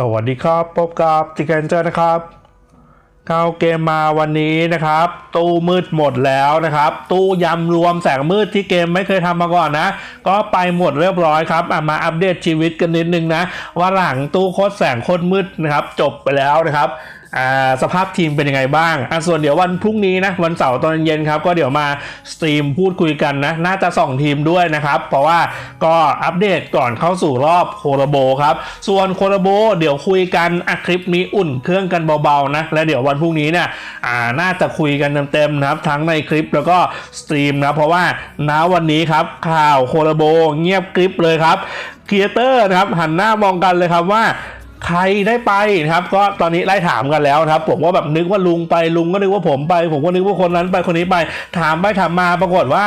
สวัสดีครับ พบกับจิกเกนเจอร์นะครับเข้าเกมมาวันนี้นะครับ ตู้มืดหมดแล้วนะครับ ตู้ยำรวมแสงมืดที่เกมไม่เคยทำมาก่อนนะ ก็ไปหมดเรียบร้อยครับมาอัปเดตชีวิตกันนิดนึงนะ ว่าหลังตู้โคตรแสงโคตรมืดนะครับ จบไปแล้วนะครับ สภาพทีมเป็นยังไงบ้างอะส่วนเดี๋ยววันพรุ่งนี้นะวันเสาร์ตอนเย็นครับก็เดี๋ยวมาสตรีมพูดคุยกันนะน่าจะส่องทีมด้วยนะครับ เพราะว่าก็อัปเดตก่อนเข้าสู่รอบโคโรโบครับ ส่วนโคโรโบเดี๋ยวคุยกันอะคลิปนี้อุ่นเครื่องกันเบาๆนะและเดี๋ยววันพรุ่งนี้เนี่ยอ่าน่าจะคุยกันเต็มๆนะครับทั้งในคลิปแล้วก็สตรีมนะเพราะว่าณวันนี้ครับข่าวโคโรโบเงียบกริบเลยครับครีเอเตอร์นะครับหันหน้ามองกันเลยครับว่า ใครได้ไปนะครับ ก็ตอนนี้ไล่ถามกันแล้วครับ ผมว่าแบบนึกว่าลุงไปลุงก็นึกว่าผมไป ผมก็นึกว่าคนนั้นไปคนนี้ไป ถามไปถามมาปรากฏว่า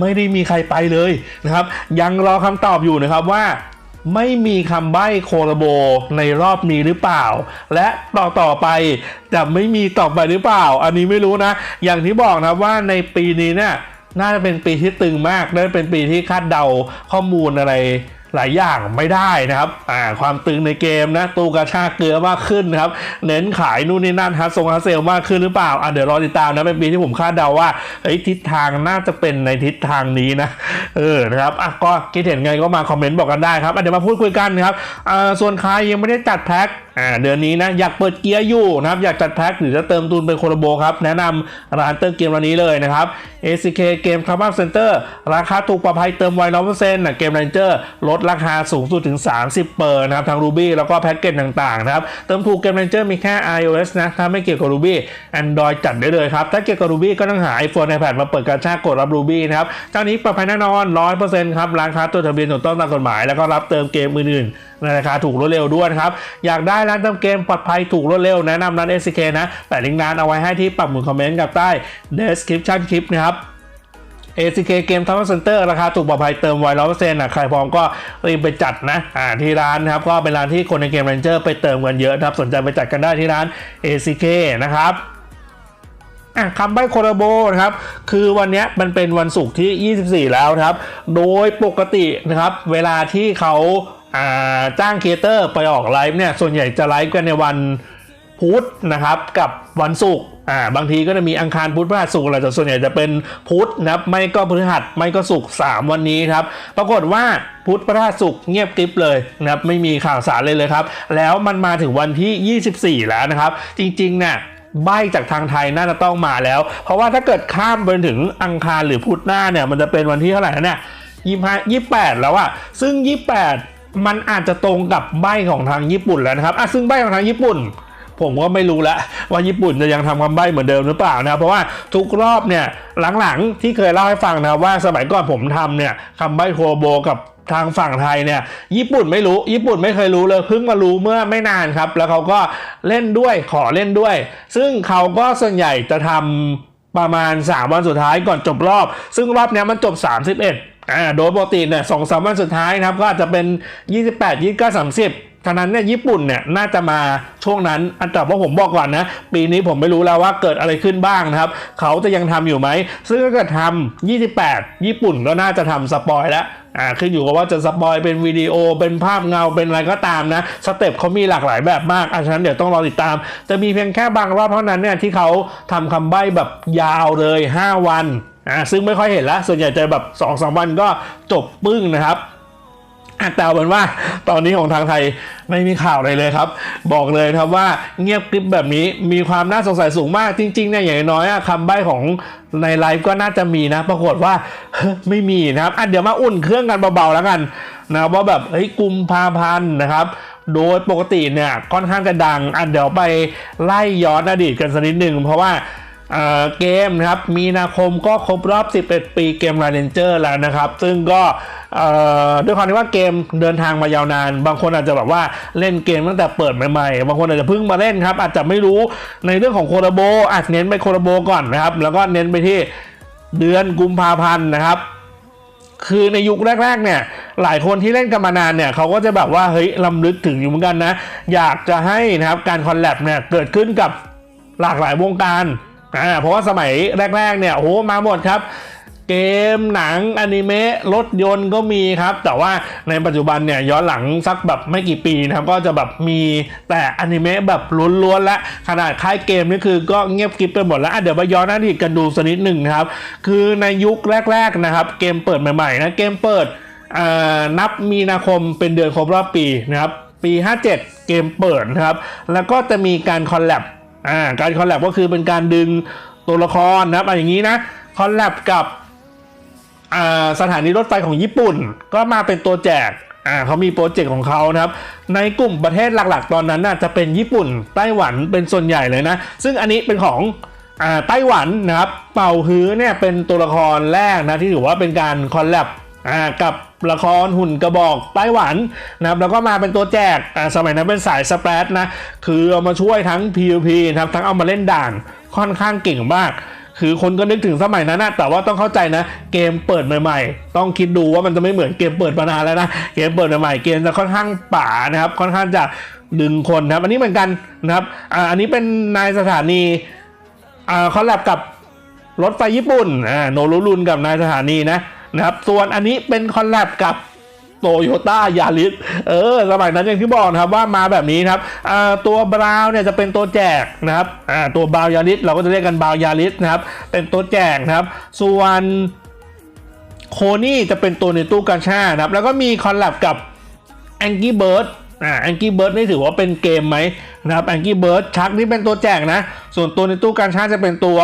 ไม่ได้มีใครไปเลยนะครับ ยังรอคำตอบอยู่นะครับว่าไม่มีคำใบ้โคโรโบในรอบนี้หรือเปล่า และต่อต่อไปจะไม่มีต่อไปหรือเปล่า อันนี้ไม่รู้นะ อย่างที่บอกนะว่าในปีนี้เนี่ยน่าจะเป็นปีที่ตึงมากน่าจะเป็นปีที่คาดเดาข้อมูลอะไร หลายอย่างไม่ได้นะครับอ่าความตึงในเกมนะตูกระชากเกลือมากขึ้นนะครับ เน้นขายนู่นนี่นั่นฮะททรงฮาเซลมากขึ้นหรือเปล่าอะเดี๋ยวรอติดตามนะเป็นปีที่ผมคาดเดาว่าเฮ้ยทิศทางน่าจะเป็นในทิศทางนี้นะเออนะครับอะก็คิดเห็นไงก็มาคอมเมนต์บอกกันได้ครับอะเดี๋ยวมาพูดคุยกันนะครับอ่าส่วนใครยังไม่ได้จัดแพ็คอ่าเดือนนี้นะอยากเปิดเกียร์อยู่นะครับอยากจัดแพ็คหรือจะเติมทุนเป็นโคโรโบครับ แนะนำร้านเติมเกมวันนี้เลยนะครับ ACK เกมคาร์บอนเซ็นเตอร์ราคาถูกปลอดภัยเติมไวร้อยเปอร์เซ็นต์เกม Ranger ลดราคาสูงสุดถึง 30 เปอร์นะครับทาง Ruby แล้วก็แพ็กเกจต่างๆนะครับเติมถูกเกม Ranger มีแค่ iOS นะถ้าไม่เกี่ยวกับ Ruby Android จัดได้เลยครับถ้าเกี่ยวกับ Ruby ก็ต้องหา iPhone iPad มาเปิดการชากกดรับ Ruby นะครับเจ้านี้ปลอดภัยแน่นอน100%ครับร้านค้าตัวทะเบียนถูกต้องตามกฎหมายแล้วก็รับเติมเกมอื่นๆในราคาถูกรวดเร็วด้วยนะครับอยากได้ร้านเติมเกมปลอดภัยถูกรวดเร็วแนะนำร้าน SCK นะ แต่ลิงก์ร้านเอาไว้ให้ที่ปักหมุดคอมเมนต์กับใต้ description คลิปนะครับ ACK เกมทัวร์เซ็นเตอร์ราคาถูกปลอดภัยเติมไวร้อยเปอร์เซ็นต์นะใครพร้อมก็รีบไปจัดนะอ่าที่ร้านนะครับก็เป็นร้านที่คนในเกม Ranger ไปเติมกันเยอะนะครับสนใจไปจัดกันได้ที่ร้าน ACK นะครับคำใบ้โคโรโบนะครับ คือวันนี้มันเป็นวันศุกร์ที่ 24 แล้วครับ โดยปกตินะครับ เวลาที่เขา จ้างครีเอเตอร์ไปออกไลฟ์เนี่ยส่วนใหญ่จะไลฟ์กันในวันพุธนะครับกับวันศุกร์อ่าบางทีก็จะมีอังคารพุธพฤหัสศุกร์อะไรแต่ส่วนใหญ่จะเป็นพุธนะครับไม่ก็พฤหัสไม่ก็ศุกร์สามวันนี้ครับปรากฏว่าพุธพฤหัสศุกร์เงียบกริบเลยนะครับไม่มีข่าวสารเลยเลยครับ แล้วมันมาถึงวันที่ 24 แล้วนะครับ จริงๆเนี่ยใบจากทางไทยน่าจะต้องมาแล้ว เพราะว่าถ้าเกิดข้ามไปถึงอังคารหรือพุธหน้าเนี่ยมันจะเป็นวันที่เท่าไหร่นะเนี่ยยี่ห้ายี่แปดแล้วอะซึ่งยี่แปด มันอาจจะตรงกับใบของทางญี่ปุ่นแล้วนะครับอะซึ่งใบของทางญี่ปุ่น ผมก็ไม่รู้แล้วว่าญี่ปุ่นจะยังทำคำใบ้เหมือนเดิมหรือเปล่านะเพราะว่าทุกรอบเนี่ยหลังๆที่เคยเล่าให้ฟังนะว่าสมัยก่อนผมทำเนี่ยคำใบ้โคโบกับทางฝั่งไทยเนี่ยญี่ปุ่นไม่รู้ ญี่ปุ่นไม่เคยรู้เลยเพิ่งมารู้เมื่อไม่นานครับ แล้วเขาก็เล่นด้วยขอเล่นด้วย ซึ่งเขาก็ส่วนใหญ่จะทำประมาณ 3 วันสุดท้ายก่อนจบรอบ ซึ่งรอบนี้มันจบ 31 อ่าโดยปกติเนี่ยสองสามวันสุดท้ายนะครับก็อาจจะเป็น 28 29 30ฉะนั้นเนี่ยญี่ปุ่นเนี่ยน่าจะมาช่วงนั้นอันแต่ว่าผมบอกก่อนนะ ปีนี้ผมไม่รู้แล้วว่าเกิดอะไรขึ้นบ้างนะครับ เขาจะยังทำอยู่ไหม ซึ่งถ้าเกิดทำ28 ญี่ปุ่นก็น่าจะทำสปอยแล้วอ่าขึ้นอยู่กับว่าจะสปอยเป็นวิดีโอเป็นภาพเงาเป็นอะไรก็ตามนะสเต็ปเขามีหลากหลายแบบมากอะฉะนั้นเดี๋ยวต้องรอติดตาม จะมีเพียงแค่บางรอบเท่านั้นเนี่ยที่เขาทำคำใบ้แบบยาวเลย 5 วัน อ่าซึ่งไม่ค่อยเห็นละส่วนใหญ่จะแบบ2อสวันก็จบปึ้งนะครับอะแต่เอาเป็นว่าตอนนี้ของทางไทยไม่มีข่าวอะไรเลยครับ บอกเลยครับว่าเงียบกริบแบบนี้มีความน่าสงสัยสูงมากจริงๆเนี่ยอย่างน้อยอคำใบ้ของในไลฟ์ก็น่าจะมีนะ ปรากฏว่าไม่มีนะครับอะเดี๋ยวมาอุ่นเครื่องกันเบาๆแล้วกันนะว่าแบบเฮ้ยกุมภาพันธ์นะครับ โดยปกติเนี่ยค่อนข้างจะดังอะเดี๋ยวไปไล่ย้อนอดีตกันสักนิดหนึ่งเพราะว่า เกมนะครับมีนาคมก็ครบรอบ 11 ปีเกม r ร n เ e r แล้วนะครับ ซึ่งก็ด้วยความที่ว่าเกมเดินทางมายาวนาน บางคนอาจจะแบบว่าเล่นเกมตั้งแต่เปิดใหม่ๆ บางคนอาจจะเพิ่งมาเล่นครับ อาจจะไม่รู้ในเรื่องของโคโรโบอาจเน้นไปโคโรโบก่อนนะครับ แล้วก็เน้นไปที่เดือนกุมภาพันธ์นะครับคือในยุคแรก ๆ เนี่ย หลายคนที่เล่นกันมานานเนี่ยเขาก็จะแบบว่าเฮ้ยลำลึกถึงอยู่เหมือนกันนะ อยากจะให้นะครับการคอลแลบเนี่ยเกิดขึ้นกับหลากหลายวงการ อ่าเพราะว่าสมัยแรกๆเนี่ยโอ้โหมาหมดครับเกมหนังอนิเมะรถยนต์ก็มีครับ แต่ว่าในปัจจุบันเนี่ยย้อนหลังสักแบบไม่กี่ปีนะครับก็จะแบบมีแต่อนิเมะแบบล้วนๆและขนาดค่ายเกมนี่คือก็เงียบกริบไปหมดแล้วเดี๋ยวมาย้อนอดีตกันดูสักนิดหนึ่งครับ คือในยุคแรก ๆนะครับ เกมเปิดใหม่ๆนะเกมเปิดนับมีนาคมเป็นเดือนครบรอบปีนะครับปี 57 เกมเปิดนะครับแล้วก็จะมีการคอลแลบ อ่าการคอลแลบก็คือเป็นการดึงตัวละครนะครับอะไรอย่างนี้นะคอลแลบกับอ่าสถานีรถไฟของญี่ปุ่น ก็มาเป็นตัวแจกอ่าเขามีโปรเจกต์ของเขานะครับ ในกลุ่มประเทศหลักๆ ตอนนั้นน่ะจะเป็นญี่ปุ่นไต้หวันเป็นส่วนใหญ่เลยนะ ซึ่งอันนี้เป็นของอ่าไต้หวันนะครับ เป่าฮื้อเนี่ยเป็นตัวละครแรกนะที่ถือว่าเป็นการคอลแลบ อ่ากับละครหุ่นกระบอกไต้หวันนะครับแล้วก็มาเป็นตัวแจกอ่าสมัยนั้นเป็นสายสเปรดนะคือเอามาช่วยทั้ง PVP นะครับทั้งเอามาเล่นด่านค่อนข้างเก่งมากคือคนก็นึกถึงสมัยนั้นนะแต่ว่าต้องเข้าใจนะ เกมเปิดใหม่ ๆ ต้องคิดดูว่ามันจะไม่เหมือนเกมเปิดมานานแล้วนะ เกมเปิดใหม่ๆ เกมจะค่อนข้างป่านะครับ ค่อนข้างจะดึงคนนะครับ อันนี้เหมือนกันนะครับ อ่า อันนี้เป็นนายสถานี อ่าคอลแลบกับรถไฟญี่ปุ่น อ่า โนรุรุนกับนายสถานีนะ นะครับ ส่วนอันนี้เป็นคอลแลบกับโตโยต้ายาริสเออ สมัยนั้นอย่างที่บอกนะครับว่ามาแบบนี้ครับตัวบราวน์เนี่ยจะเป็นตัวแจกนะครับตัวบราวยาริสเราก็จะเรียกกันบราวยาริสนะครับ เป็นตัวแจกนะครับ ส่วนโคนี่จะเป็นตัวในตู้กาชานะครับ แล้วก็มีคอลแลบกับแองกี้เบิร์ดอ่าแองกี้เบิร์ดนี่ถือว่าเป็นเกมไหมนะครับแองกี้เบิร์ดชักนี่เป็นตัวแจกนะ ส่วนตัวในตู้การชาจะเป็นตัว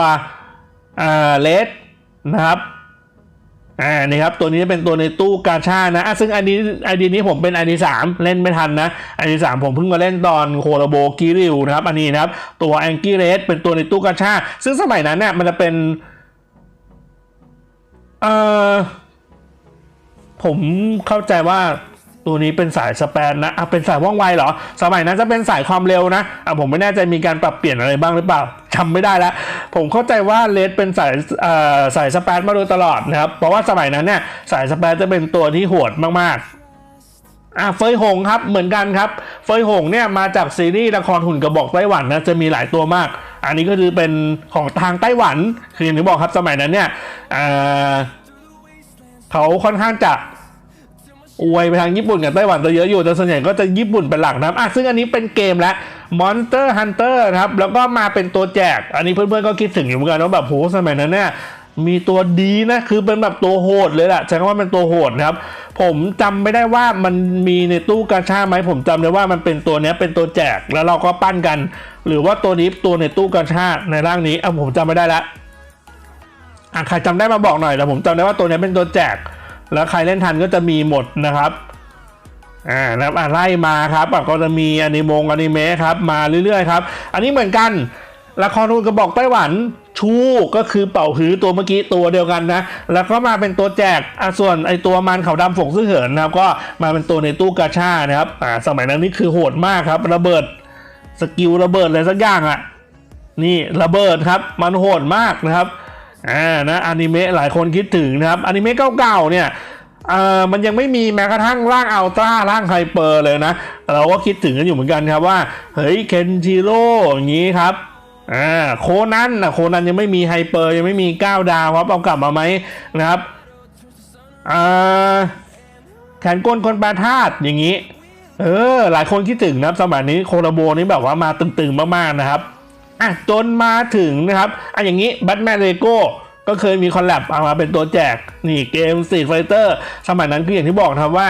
อ่าเลสนะครับ อ่านี่ครับตัวนี้เป็นตัวในตู้กาชานะอะซึ่งอันนี้ไอดีนี้ผมเป็นไอดีสามเล่นไม่ทันนะไอดีสามผมเพิ่งมาเล่นตอนโคโรโบกิริวนะครับอันนี้นะครับตัวแองกี้เลสเป็นตัวในตู้กาชา ซึ่งสมัยนั้นเนี่ยมันจะเป็นเอ่อผมเข้าใจว่า ตัวนี้เป็นสายสแปนนะอะเป็นสายว่องไวเหรอ สมัยนั้นจะเป็นสายความเร็วนะอะผมไม่แน่ใจมีการปรับเปลี่ยนอะไรบ้างหรือเปล่าจำไม่ได้ล้วผมเข้าใจว่าเลดเป็นสายอ่อสายสแปนมาโดยตลอดนะครับ เพราะว่าสมัยนั้นเนี่ยสายสแปนจะเป็นตัวที่โหดมากๆอะเฟยหงครับเหมือนกันครับ เฟยหงเนี่ยมาจากซีรีส์ละครหุ่นกระบอกไต้หวันนะจะมีหลายตัวมาก อันนี้ก็คือเป็นของทางไต้หวัน คืออย่างที่บอกครับสมัยนั้นเนี่ยเขาค่อนข้างจะ อวยไปทางญี่ปุ่นกับไต้หวันตัวเยอะอยู่แต่ส่วนใหญ่ก็จะญี่ปุ่นเป็นหลักนะครับอะซึ่งอันนี้เป็นเกมแล้ว Monster Hunter นะครับ แล้วก็มาเป็นตัวแจก อันนี้เพื่อนๆก็คิดถึงอยู่เหมือนกันว่าแบบโหสมัยนั้นเนี่ยมีตัวดีนะ คือเป็นแบบตัวโหดเลยแหละใช้คำว่าเป็นตัวโหดนะครับ ผมจำไม่ได้ว่ามันมีในตู้กาชาไหมผมจำได้ว่ามันเป็นตัวเนี้ยเป็นตัวแจกแล้วเราก็ปั้นกัน หรือว่าตัวนี้ตัวในตู้กาชาในร่างนี้อะผมจำไม่ได้ละอะใครจำได้มาบอกหน่อยแต่ผมจำได้ว่าตัวนี้เป็นตัวแจก แล้วใครเล่นทันก็จะมีหมดนะครับอ่านะครับอะไล่มาครับอะก็จะมีอนิมงอนิเมะครับมาเรื่อยๆครับ อันนี้เหมือนกันละครหุ่นกระบอกไต้หวันชูก็คือเป่าหือตัวเมื่อกี้ตัวเดียวกันนะ แล้วก็มาเป็นตัวแจกอะส่วนไอตัวมันขาวดำฝงซื่อเหินนะครับ ก็มาเป็นตัวในตู้กาชานะครับอ่าสมัยนั้นนี่คือโหดมากครับ ระเบิดสกิลระเบิดอะไรสักอย่างอะนี่ระเบิดครับมันโหดมากนะครับ อ่านะอนิเมะหลายคนคิดถึงนะครับอนิเมะเก่าๆเนี่ยเอ่อมันยังไม่มีแม้กระทั่งร่างอัลตร้าร่างไฮเปอร์เลยนะ เราก็คิดถึงกันอยู่เหมือนกันครับว่า เฮ้ยเคนจิโร่อย่างนี้ครับอ่าโคนันนะโคนันยังไม่มีไฮเปอร์ยังไม่มี9ดาวครับเอากลับมาไหมนะครับอ่าแขนกลคนแปรธาตุอย่างนี้ เออ หลายคนคิดถึงนะครับสมัยนี้โคโรโบนี่แบบว่ามาตึงๆมากๆนะครับอะจนมาถึงนะครับอะอย่างนี้แบทแมนเลโก้ ก็เคยมีคอลแลบเอามาเป็นตัวแจกนี่เกม Street Fighter สมัยนั้นคืออย่างที่บอกนะครับว่า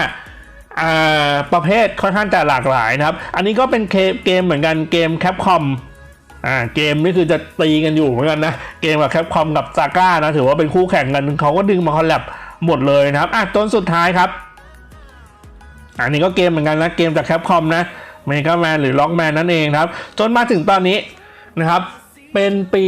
ประเภทค่อนข้างจะหลากหลายนะครับ อันนี้ก็เป็นเกมเกมเหมือนกันเกมแคปคอมอ่าเกมนี่คือจะตีกันอยู่เหมือนกันนะ เกมกับแคปคอมกับซาก้านะถือว่าเป็นคู่แข่งกันเขาก็ดึงมาคอลแลบหมดเลยนะครับอะจนสุดท้ายครับ อันนี้ก็เกมเหมือนกันนะเกมจากแคปคอมนะเมกาแมนหรือล็อกแมนนั่นเองครับ จนมาถึงตอนนี้นะครับ เป็นปี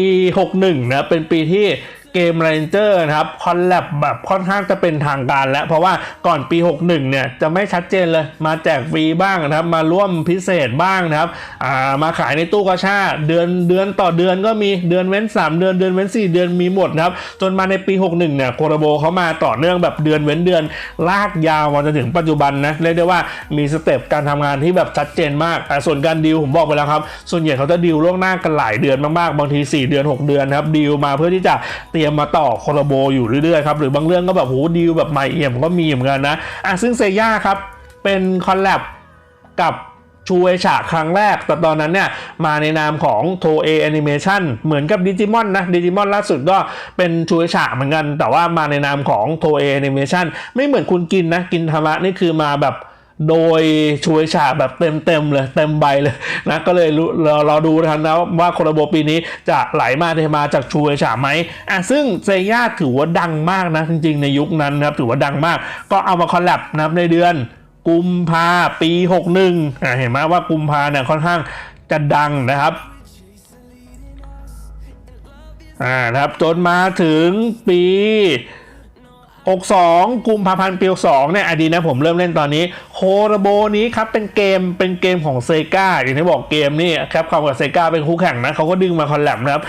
61นะเป็นปีที่ เกม Ranger นะครับคอลแลบแบบค่อนข้างจะเป็นทางการแล้ว เพราะว่าก่อนปี 61 เนี่ย จะไม่ชัดเจนเลย มาแจกฟรีบ้างนะครับ มาร่วมพิเศษบ้างนะครับอ่ามาขายในตู้กาชาเดือนเดือนต่อเดือนก็มีเดือนเว้น 3 เดือนเดือนเว้น 4 เดือนมีหมดนะครับ จนมาในปี 61 เนี่ยโคโรโบเขามาต่อเนื่องแบบเดือนเว้นเดือนลากยาวมาจนถึงปัจจุบันนะเรียกได้ว่ามีสเต็ปการทำงานที่แบบชัดเจนมากแต่ส่วนการดีลผมบอกไปแล้วครับส่วนใหญ่เขาจะดีลล่วงหน้ากันหลายเดือนมากๆบางที 4 เดือน 6 เดือนครับดีลมาเพื่อที่จะตรียมมาต่อโคลาโบอยู่เรื่อยๆครับหรือบางเรื่องก็แบบโหดีลแบบใหม่เอี่ยมก็มีเหมือนกันนะอะซึ่งเซย่าครับเป็นคอลแลบกับชูเอชาครั้งแรก แต่ตอนนั้นเนี่ยมาในนามของโทเอแอนิเมชันเหมือนกับดิจิมอนนะดิจิมอนล่าสุดก็เป็นชูเอชาเหมือนกัน แต่ว่ามาในนามของโทเอแอนิเมชันไม่เหมือนคุณกินนะ กินธรรมะนี่คือมาแบบ โดยชูเอชาแบบเต็มๆเลย เต็มใบเลยนะก็เลยรู้เราเราดูนะครับนะว่าโคลาโบปีนี้จะไหลมาเทมาจากชูเอชาไหมอะซึ่งเซย่าถือว่าดังมากนะ จริงๆ ในยุคนั้นนะครับถือว่าดังมาก ก็เอามาคอลแลบนะครับในเดือนกุมภาปี 61อะเห็นไหมว่ากุมภาเนี่ยค่อนข้างจะดังนะครับอ่านะครับจนมาถึงปี 62 กุมภาพันธ์ปี62เนี่ยอดีนะผมเริ่มเล่นตอนนี้โคโรโบนี้ครับเป็นเกมเป็นเกมของเซกาอย่างที่บอกเกมนี่ครับความกับเซกาเป็นคู่แข่งนะเขาก็ดึงมาคอลแลบนะครับ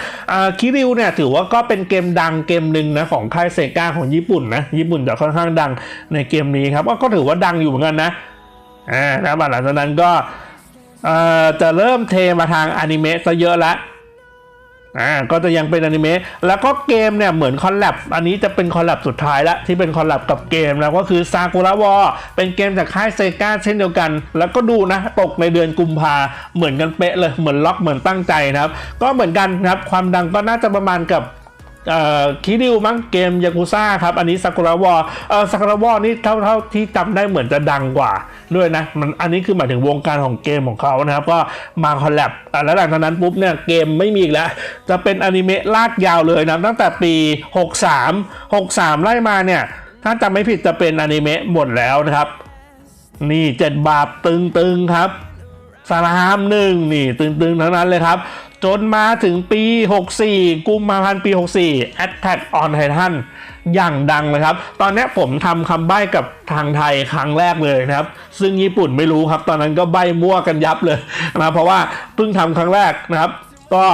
คิริวเนี่ยถือว่าก็เป็นเกมดังเกมหนึ่งนะของค่ายเซกาของญี่ปุ่นนะญี่ปุ่นจะค่อนข้างดังในเกมนี้ครับก็ถือว่าดังอยู่เหมือนกันนะอ่านะครับหลังจากนั้นก็จะเริ่มเทมาทางอนิเมะซะเยอะละ อ่าก็จะยังเป็นอนิเมะแล้วก็เกมเนี่ยเหมือนคอลแลบอันนี้จะเป็นคอลแลบสุดท้ายละที่เป็นคอลแลบกับเกมแล้วก็คือซากุระวอเป็นเกมจากค่ายเซกาเช่นเดียวกัน แล้วก็ดูนะตกในเดือนกุมภาเหมือนกันเป๊ะเลยเหมือนล็อกเหมือนตั้งใจนะครับ ก็เหมือนกันนะครับความดังก็น่าจะประมาณกับ คิริวมั้งเกมยากุซ่าครับ อันนี้ซากุระวอเออซากุระวอนี่เท่าเท่าที่จำได้เหมือนจะดังกว่าด้วยนะมันอันนี้คือหมายถึงวงการของเกมของเขานะครับ ก็มาคอลแลบแล้วหลังจากนั้นปุ๊บเนี่ยเกมไม่มีอีกแล้ว จะเป็นอนิเมะลากยาวเลยนะตั้งแต่ปี 63 63 ไล่มาเนี่ย ถ้าจำไม่ผิดจะเป็นอนิเมะหมดแล้วนะครับ นี่เจ็ดบาปตึงๆครับสารามหนึ่งนี่ตึงๆทั้งนั้นเลยครับ จนมาถึงปี 64 กุมภาพันธ์ปี 64 Attack on Titan อย่างดังเลยครับ ตอนนี้ผมทำคำใบ้กับทางไทยครั้งแรกเลยนะครับ ซึ่งญี่ปุ่นไม่รู้ครับ ตอนนั้นก็ใบ้มั่วกันยับเลยนะเพราะว่าเพิ่งทำครั้งแรกนะครับ ก็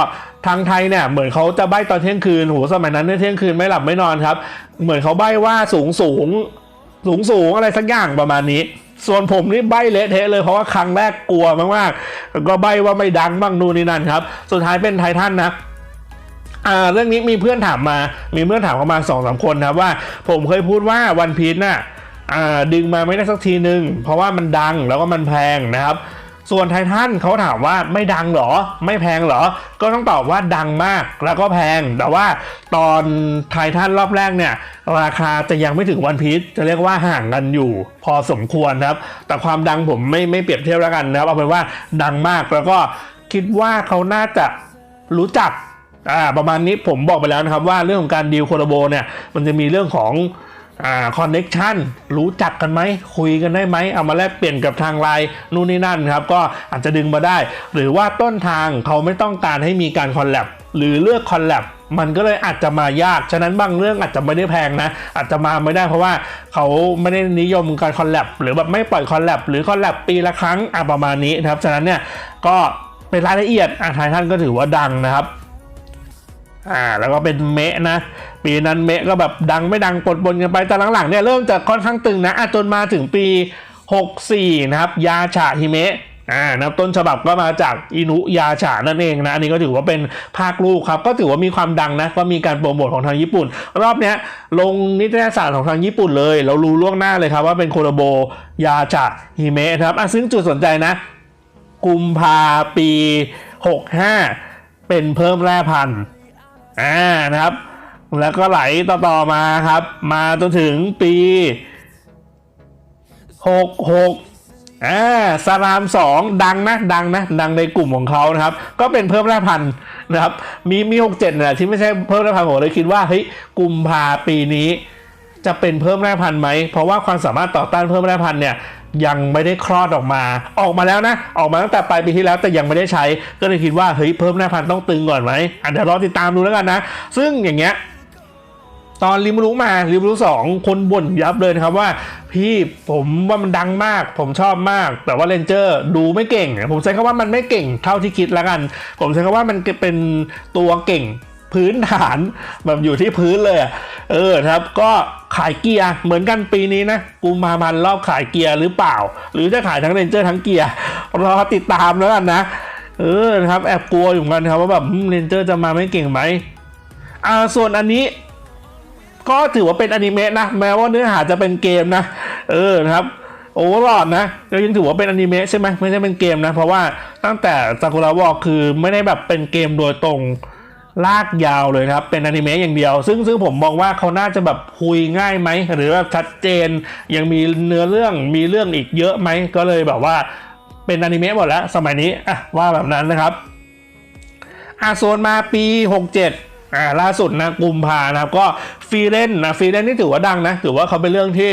ทางไทยเนี่ยเหมือนเขาจะใบ้ตอนเที่ยงคืนโหสมัยนั้นเนี่ยเที่ยงคืนไม่หลับไม่นอนครับ เหมือนเขาใบ้ว่าสูงสูงสูงสูงอะไรสักอย่างประมาณนี้ ส่วนผมนี่ใบเละเทะเลยเพราะว่าครั้งแรกกลัวมากๆก็ใบว่าไม่ดังบ้างนู่นนี่นั่นครับ สุดท้ายเป็นไททันนะเรื่องนี้มีเพื่อนถามมา มีเพื่อนถามประมาณสองสามคนนะครับว่า ผมเคยพูดว่าวันพีชน่ะดึงมาไม่ได้สักทีนึง เพราะว่ามันดังแล้วก็มันแพงนะครับ ส่วนไททันเขาถามว่าไม่ดังหรอ ไม่แพงหรอ ก็ต้องตอบว่าดังมากแล้วก็แพง แต่ว่าตอนไททันรอบแรกเนี่ย ราคาจะยังไม่ถึงวันพีชจะเรียกว่าห่างกันอยู่ พอสมควรครับ แต่ความดังผมไม่ไม่เปรียบเทียบแล้วกันนะครับเอาเป็นว่าดังมากแล้วก็คิดว่าเขาน่าจะรู้จักอ่าประมาณนี้ผมบอกไปแล้วนะครับว่าเรื่องของการดีลโคลโบเนี่ยมันจะมีเรื่องของ คอนเน็กชันรู้จักกันไหม คุยกันได้ไหม เอามาแลกเปลี่ยนกับทางไลน์นู่นนี่นั่นครับ ก็อาจจะดึงมาได้ หรือว่าต้นทางเขาไม่ต้องการให้มีการคอลแลบหรือเลือกคอลแลบมันก็เลยอาจจะมายาก ฉะนั้นบางเรื่องอาจจะไม่ได้แพงนะ อาจจะมาไม่ได้เพราะว่าเขาไม่ได้นิยมการคอลแลบหรือแบบไม่ปล่อยคอลแลบหรือคอลแลบปีละครั้งอะประมาณนี้นะครับ ฉะนั้นเนี่ยก็เป็นรายละเอียดอะทายท่านก็ถือว่าดังนะครับ อ่าแล้วก็เป็นเมะนะปีนั้นเมะก็แบบดังไม่ดังปนปนกันไปแต่หลังๆเนี่ยเริ่มจะค่อนข้างตึงนะอะจนมาถึงปี 64 นะครับ ยาฉาฮิเมะอ่านะครับต้นฉบับก็มาจากอินุยาฉานั่นเองนะ อันนี้ก็ถือว่าเป็นภาคลูกครับ ก็ถือว่ามีความดังนะ ก็มีการโปรโมทของทางญี่ปุ่น รอบเนี้ยลงนิตยสารของทางญี่ปุ่นเลย เรารู้ล่วงหน้าเลยครับว่าเป็นโคโรโบยาฉาฮิเมะนะครับอะซึ่งจุดสนใจนะ กุมภาปี 65 เป็นเพิ่มแร่พันธุ์ อ่านะครับ แล้วก็ไหลต่อๆมาครับ มาจนถึงปี66อ่าสารามสองดังนะดังนะดังในกลุ่มของเขานะครับ ก็เป็นเพิ่มแร่พันธุนะครับ มีมี67เนี่ยที่ไม่ใช่เพิ่มแร่พันธุ์ผมเลยคิดว่าเฮ้ยกลุ่มภาปีนี้จะเป็นเพิ่มแร่พันธุไหมเพราะว่าความสามารถต่อต้านเพิ่มแร่พันธุเนี่ย ยังไม่ได้คลอดออกมา ออกมาแล้วนะ ออกมาตั้งแต่ปลายปีที่แล้วแต่ยังไม่ได้ใช้ ก็เลยคิดว่าเฮ้ยเพิ่มแร่พันต้องตึงก่อนไหมอะเดี๋ยวรอติดตามดูแล้วกันนะ ซึ่งอย่างเงี้ยตอนริมรู้มาริมรู้สองคนบ่นยับเลยนะครับว่า พี่ผมว่ามันดังมาก ผมชอบมาก แต่ว่าเรนเจอร์ดูไม่เก่ง ผมใช้คำว่ามันไม่เก่งเท่าที่คิดแล้วกัน ผมใช้คำว่ามันเป็นตัวเก่ง พื้นฐานแบบอยู่ที่พื้นเลย เออครับก็ขายเกียร์เหมือนกันปีนี้นะกุมาพันรอบขายเกียร์หรือเปล่า หรือจะขายทั้งเรนเจอร์ทั้งเกียร์รอติดตามแล้วกันนะ เออครับแอบกลัวอยู่เหมือนกันครับว่าแบบเรนเจอร์จะมาไม่เก่งไหมอ่าส่วนอันนี้ก็ถือว่าเป็นอนิเมะนะแม้ว่าเนื้อหาจะเป็นเกมนะ เออนะครับโอเวอร์ลอดนะก็ยังถือว่าเป็นอนิเมะใช่ไหมไม่ใช่เป็นเกมนะ เพราะว่าตั้งแต่ซากุระวอลคือไม่ได้แบบเป็นเกมโดยตรง ลากยาวเลยครับ เป็นอนิเมะอย่างเดียว ซึ่งซึ่งผมมองว่าเขาน่าจะแบบคุยง่ายไหม หรือว่าชัดเจน ยังมีเนื้อเรื่องมีเรื่องอีกเยอะไหม ก็เลยแบบว่าเป็นอนิเมะหมดแล้ว สมัยนี้อะว่าแบบนั้นนะครับอาโซนมาปี 67อ่าล่าสุดนะกุมภานะครับก็ฟรีเลนนะฟรีเลนนี่ถือว่าดังนะถือว่าเขาเป็นเรื่องที่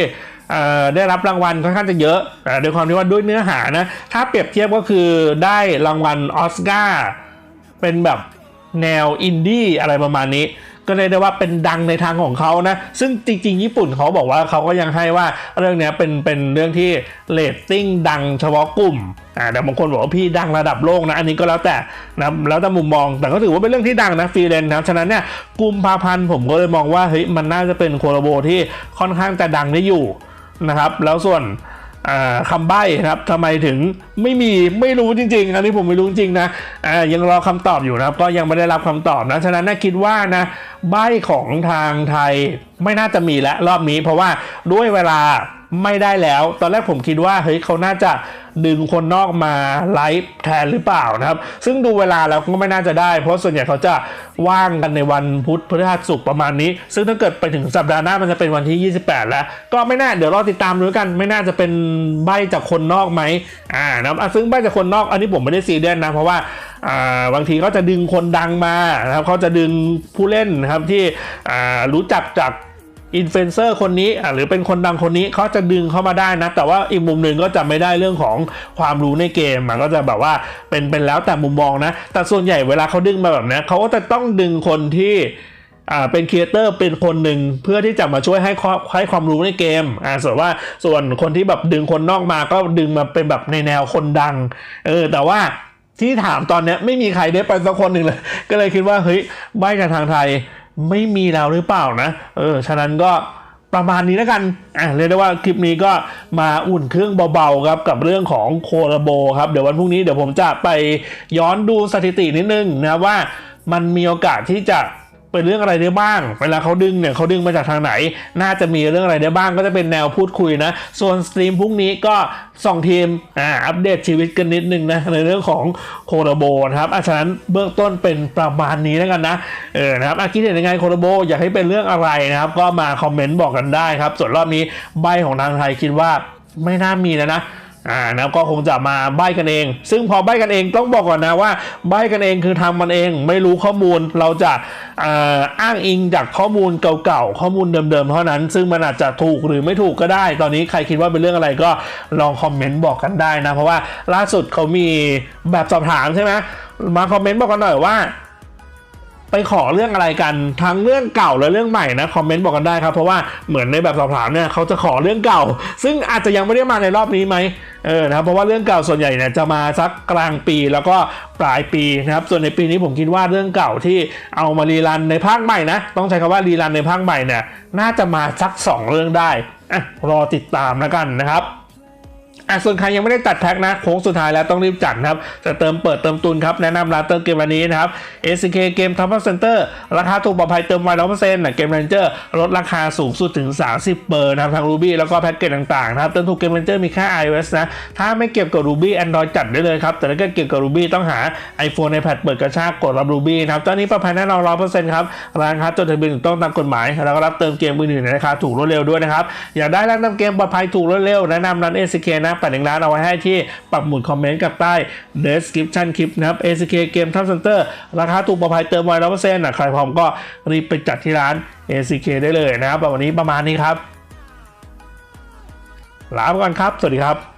ได้รับรางวัลค่อนข้างจะเยอะแต่ด้วยความที่ว่าด้วยเนื้อหานะถ้าเปรียบเทียบก็คือได้รางวัลออสการ์เป็นแบบ แนวอินดี้อะไรประมาณนี้ ก็เลยได้ว่าเป็นดังในทางของเขานะ ซึ่งจริง ๆ ญี่ปุ่นเขาบอกว่าเขาก็ยังให้ว่าเรื่องนี้เป็นเป็นเรื่องที่เรตติ้งดังเฉพาะกลุ่มอ่าแต่บางคนบอกว่าพี่ดังระดับโลกนะอันนี้ก็แล้วแต่นะแล้วแต่มุมมอง แต่ก็ถือว่าเป็นเรื่องที่ดังนะฟรีเลนซ์นะฉะนั้นเนี่ยกุมภาพันธ์ผมก็เลยมองว่าเฮ้ยมันน่าจะเป็นโคโลโบที่ค่อนข้างจะดังได้อยู่นะครับแล้วส่วน อ่าคำใบ้นะครับทำไมถึงไม่มีไม่รู้จริงๆอันนี้ผมไม่รู้จริงนะยังรอคำตอบอยู่นะครับ ก็ยังไม่ได้รับคำตอบนะฉะนั้นน่าคิดว่านะใบ้ของทางไทยไม่น่าจะมีแล้วรอบนี้ เพราะว่าด้วยเวลา ไม่ได้แล้ว ตอนแรกผมคิดว่าเฮ้ยเขาน่าจะดึงคนนอกมาไลฟ์แทนหรือเปล่านะครับ ซึ่งดูเวลาแล้วก็ไม่น่าจะได้ เพราะส่วนใหญ่เขาจะว่างกันในวันพุธพฤหัสศุกร์ประมาณนี้ ซึ่งถ้าเกิดไปถึงสัปดาห์หน้ามันจะเป็นวันที่ 28 แล้ว ก็ไม่แน่เดี๋ยวรอติดตามดูกัน ไม่น่าจะเป็นใบจากคนนอกไหมอ่านะครับซึ่งใบจากคนนอกอันนี้ผมไม่ได้ซีเรียสนะเพราะว่าบางทีเขาจะดึงคนดังมานะครับเขาจะดึงผู้เล่นนะครับที่รู้จักจาก อินฟลูเอนเซอร์คนนี้หรือเป็นคนดังคนนี้เขาจะดึงเข้ามาได้นะ แต่ว่าอีกมุมหนึ่งก็จะไม่ได้เรื่องของความรู้ในเกมมันก็จะแบบว่าเป็นเป็นแล้วแต่มุมมองนะ แต่ส่วนใหญ่เวลาเขาดึงมาแบบนี้เขาก็จะต้องดึงคนที่อ่าเป็นครีเอเตอร์เป็นคนหนึ่งเพื่อที่จะมาช่วยให้ความให้ความรู้ในเกมอ่าส่วนว่าส่วนคนที่แบบดึงคนนอกมาก็ดึงมาเป็นแบบในแนวคนดังเออแต่ว่าที่ถามตอนเนี้ยไม่มีใครได้ไปสักคนหนึ่งเลย ก็เลยคิดว่าเฮ้ยใบจากทางไทย ไม่มีแล้วหรือเปล่านะ เออ ฉะนั้นก็ประมาณนี้แล้วกัน อะเรียกได้ว่าคลิปนี้ก็มาอุ่นเครื่องเบาๆครับกับเรื่องของโคลาโบครับ เดี๋ยววันพรุ่งนี้เดี๋ยวผมจะไปย้อนดูสถิตินิดนึงนะว่ามันมีโอกาสที่จะ เป็นเรื่องอะไรได้บ้าง เวลาเขาดึงเนี่ยเขาดึงมาจากทางไหน น่าจะมีเรื่องอะไรได้บ้างก็จะเป็นแนวพูดคุยนะ ส่วนสตรีมพรุ่งนี้ก็สองทีมอ่าอัปเดตชีวิตกันนิดนึงนะในเรื่องของโคโรโบนะครับอาฉะนั้นเบื้องต้นเป็นประมาณนี้แล้วกันนะเออนะครับอาคิดเห็นยังไงโคโรโบอยากให้เป็นเรื่องอะไรนะครับ ก็มาคอมเมนต์บอกกันได้ครับ ส่วนรอบนี้ใบของทางไทยคิดว่าไม่น่ามีแล้วนะ อ่านะก็คงจะมาใบ้กันเอง ซึ่งพอใบ้กันเองต้องบอกก่อนนะว่า ใบ้กันเองคือทำมันเอง ไม่รู้ข้อมูลเราจะอ้างอิงจากข้อมูลเก่าๆข้อมูลเดิมๆเท่านั้น ซึ่งมันอาจจะถูกหรือไม่ถูกก็ได้ ตอนนี้ใครคิดว่าเป็นเรื่องอะไรก็ลองคอมเมนต์บอกกันได้นะ เพราะว่าล่าสุดเขามีแบบสอบถามใช่ไหมมาคอมเมนต์บอกกันหน่อยว่า ไปขอเรื่องอะไรกันทั้งเรื่องเก่าและเรื่องใหม่นะคอมเมนต์บอกกันได้ครับเพราะว่าเหมือนในแบบสอบถามเนี่ยเขาจะขอเรื่องเก่า ซึ่งอาจจะยังไม่ได้มาในรอบนี้ไหมเออนะครับเพราะว่าเรื่องเก่าส่วนใหญ่เนี่ยจะมาสักกลางปีแล้วก็ปลายปีนะครับส่วนในปีนี้ผมคิดว่าเรื่องเก่าที่เอามารีรันในภาคใหม่นะต้องใช้คำว่ารีรันในภาคใหม่เนี่ยน่าจะมาสักสองเรื่องได้อะรอติดตามแล้วกันนะครับ อะส่วนใครยังไม่ได้ตัดแพ็คนะโค้งสุดท้ายแล้วต้องรีบจัดนะครับจะเติมเปิดเติมตุนครับแนะนำร้านเติมเกมวันนี้นะครับ SK เกมทัพเซ็นเตอร์ราคาถูกปลอดภัยเติมไวร้อยเปอร์เซ็นต์เกมเรนเจอร์ลดราคาสูงสุดถึง 30 เปอร์นะครับทาง Ruby แล้วก็แพ็กเกจต่างๆนะครับเติมถูกเกมเรนเจอร์มีค่า iOS นะถ้าไม่เก็บกับ Ruby Android จัดได้เลยครับแต่ถ้าเกิดเก็บกับ Ruby ต้องหา iPhone iPad เปิดกระชากกดรับ Ruby นะครับตอนนี้ปลอดภัยแน่นอนร้อยเปอร์เซ็นต์ครับร้านค้าจดทะเบียนถูกต้องตามกฎหมายแล้วก็รับเติมเกมมือถือในราคาถูกรวดเร็วด้วยนะครับอยากได้ร้านเติมเกมปลอดภัยถูกรวดเร็วแนะนำร้าน SK นะปัดหนึ่งร้านเอาไว้ให้ที่ปักหมุดคอมเมนต์กับใต้ description คลิปนะครับ SK เกมทัพเซ็นเตอร์ราคาถูกปลอดภัยเติมไวร้อยเปอร์เซ็นต์ใครพร้อมก็รีบไปจัดที่ร้าน SK ได้เลยนะครับวันนี้ประมาณนี้ครับลาไปก่อนครับ สวัสดีครับ